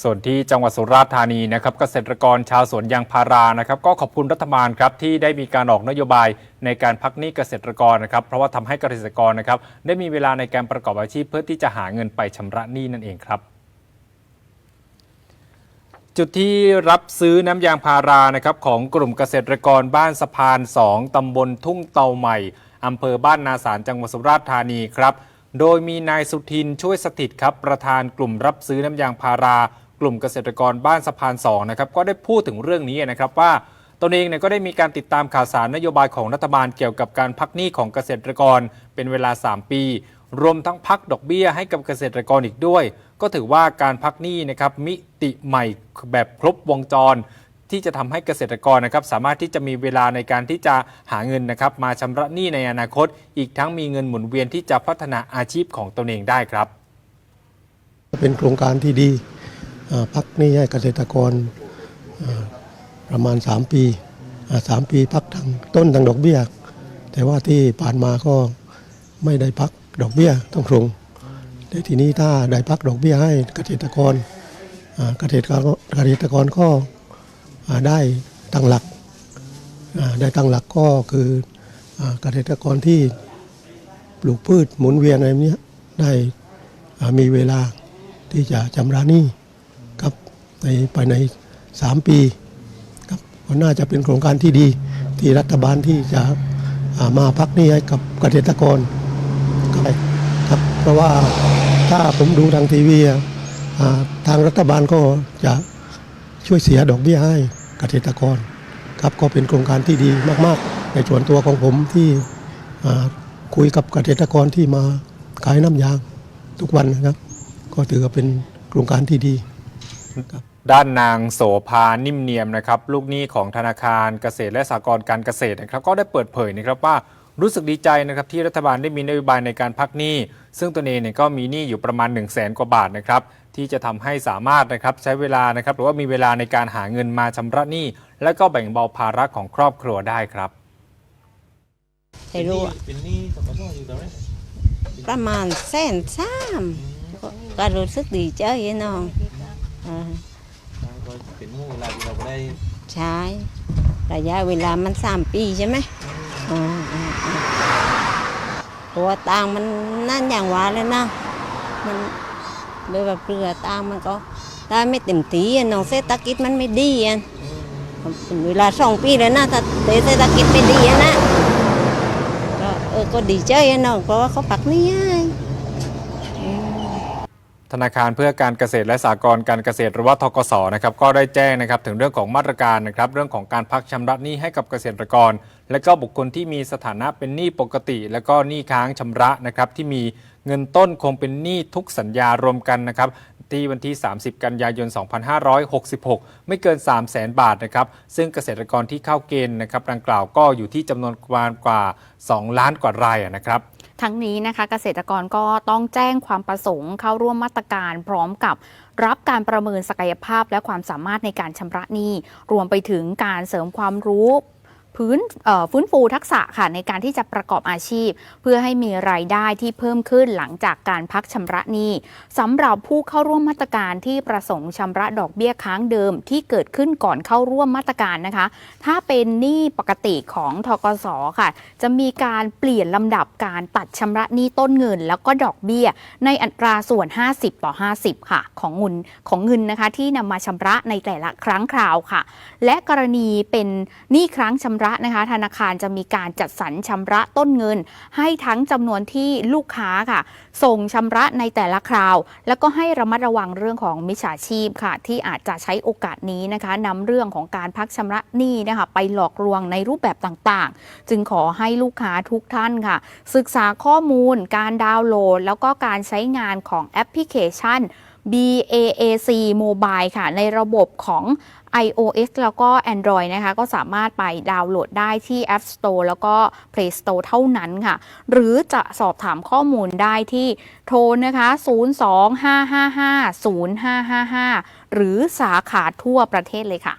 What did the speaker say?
ส่วนที่จังหวัดสุราษฎร์ธานีนะครับเกษตรกรชาวสวนยางพารานะครับ ก็ขอบคุณรัฐบาลครับที่ได้มีการออกนโยบายในการพักหนี้เกษตรกรนะครับเพราะว่าทำให้เกษตรกรนะครับได้มีเวลาในการประกอบอาชีพเพื่อที่จะหาเงินไปชำระหนี้นั่นเองครับจุดที่รับซื้อน้ำยางพารานะครับของกลุ่มเกษตรกรบ้านสะพาน 2 ตำบลทุ่งเตาใหม่ อำเภอบ้านนาสารจังหวัดสุราษฎร์ธานีครับ โดยมีนายสุทินช่วยสถิตครับ ประธานกลุ่มรับซื้อน้ำยางพารา กลุ่มเกษตรกรบ้านสะพาน2นะครับก็ได้พูดถึงเรื่องนี้นะครับว่าตนเองเนี่ยก็ได้มีการติดตามข่าวสารนโยบายของรัฐบาลเกี่ยวกับการพักหนี้ของเกษตรกรเป็นเวลา 3 ปี รวมทั้งพักดอกเบี้ยให้กับเกษตรกรอีกด้วย ก็ถือว่าการพักหนี้นะครับมิติใหม่แบบครบวงจร ที่จะทำให้เกษตรกรนะครับสามารถที่จะมีเวลาในการที่จะหาเงินนะครับมาชำระหนี้ในอนาคต อีกทั้งมีเงินหมุนเวียนที่จะพัฒนาอาชีพของตนเองได้ครับ เป็นโครงการที่ดี พักนี้ให้เกษตรกรประมาณ 3 ปีอ่าสามปีพักทางต้นทางดอกเบี้ย แต่ว่าที่ผ่านมาก็ไม่ได้พักดอกเบี้ยต้องคงแต่ทีนี้ถ้าได้พักดอกเบี้ยให้เกษตรกรเกษตรกรเกษตรกรก็ได้ตั้งหลักได้ตั้งหลักก็คืออเกษตรกรที่ปลูกพืชหมุนเวียนอะไรเนี้ยได้มีเวลาที่จะชำระหนี้ ในภายใน 3 ปีครับก็น่าจะเป็นโครงการที่ดีที่รัฐบาลที่จะามาพักนี้ให้กับเกษตรกรครับครับเพราะว่าถ้าผมดูทางทีวีทางรัฐบาลก็จะช่วยเสียดอกเบี้ยให้เกษตรกรครับก็เป็นโครงการที่ดีมาก ๆ ในส่วนตัวของผมที่คุยกับเกษตรกรที่มาขายน้ำยางทุกวันนะครับ ก็ถือว่าเป็นโครงการที่ดีครับ ด้านนางโสภานิ่มเนียมนะครับลูกหนี้ของธนาคารเกษตรและสหกรณ์การเกษตรนะครับก็ได้เปิดเผยนะครับว่ารู้สึกดีใจนะครับที่รัฐบาลได้มีนโยบายในการพักหนี้ ซึ่งตนเองเนี่ยก็มีหนี้อยู่ประมาณ 1 0 0 0 0แสนกว่าบาทนะครับที่จะทำให้สามารถนะครับใช้เวลานะครับหรือว่ามีเวลาในการหาเงินมาชำระหนี้ และก็แบ่งเบาภาระของครอบครัวได้ครับให้รู้เป็นหนี้สมรสอยู่ตรงไหนประมาณแสนสามก็รู้สึกดีใจน้อง เออก็เป็นห่วงเวลาที่เราก็ได้ใช้ระยะเวลามันสามปีใช่ไหมอ่าอ่าอ่าเพราะว่าตังค์มันนั่นอย่างว่าเลยนะ มันเลยแบบเปลือตังค์มันก็ได้ไม่เต็มที่อะน้องเศรษฐกิจมันไม่ดีอะเป็นเวลาสองปีแล้วนะถ้าเศรษฐกิจไม่ดีอะนะก็เออก็ดีใจอะน้องเพราะว่าเขาปักหนี้ให้อืม ธนาคารเพื่อการเกษตรและสหกรณ์การเกษตรหรือว่าทกสนะครับก็ได้แจ้งนะครับถึงเรื่องของมาตรการนะครับเรื่องของการพักชำระหนี้ให้กับเกษตรกร และก็บุคคลที่มีสถานะเป็นหนี้ปกติ และก็หนี้ค้างชำระนะครับที่มีเงินต้นคงเป็นหนี้ทุกสัญญารวมกันนะครับที่วันที่ 30 กันยายน 2566 ไม่เกิน 3 0 0แสนบาทนะครับ ซึ่งเกษตรกรที่เข้าเกณฑ์นะครับดังกล่าวก็อยู่ที่จำนวนประมาณกว่า 2 ล้านกว่ารายนะครับ ทั้งนี้นะคะเกษตรกรก็ต้องแจ้งความประสงค์เข้าร่วมมาตรการพร้อมกับรับการประเมินศักยภาพและความสามารถในการชำระหนี้ รวมไปถึงการเสริมความรู้ พื้นฟื้นฟูทักษะค่ะในการที่จะประกอบอาชีพ เพื่อให้มีรายได้ที่เพิ่มขึ้นหลังจากการพักชำระหนี้สำหรับผู้เข้าร่วมมาตรการที่ประสงค์ชำระดอกเบี้ยค้างเดิมที่เกิดขึ้นก่อนเข้าร่วมมาตรการนะคะ ถ้าเป็นหนี้ปกติของทกสค่ะ จะมีการเปลี่ยนลำดับการตัดชำระหนี้ต้นเงิน แล้วก็ดอกเบี้ย ในอัตราส่วน 50 ต่อ 50 ค่ะ ของเงินของเงินนะคะที่นำมาชำระในแต่ละครั้งคราวค่ะ และกรณีเป็นหนี้ครั้งชำำระนะคะ ธนาคารจะมีการจัดสรรชำระต้นเงิน ให้ทั้งจำนวนที่ลูกค้าค่ะ ส่งชำระในแต่ละคราว แล้วก็ให้ระมัดระวังเรื่องของมิจฉาชีพค่ะ ที่อาจจะใช้โอกาสนี้นะคะนำเรื่องของการพักชำระหนี้นะคะไปหลอกลวงในรูปแบบต่างๆ จึงขอให้ลูกค้าทุกท่านค่ะ ศึกษาข้อมูล การดาวน์โหลด แล้วก็การใช้งานของแอปพลิเคชัน BAAC Mobile ค่ะ ในระบบของ iOS แล้วก็ Android นะคะ ก็สามารถไปดาวน์โหลดได้ที่ App Store แล้วก็ Play Store เท่านั้นค่ะ หรือจะสอบถามข้อมูลได้ที่โทรนะคะ 025550555 หรือสาขาทั่วประเทศเลยค่ะ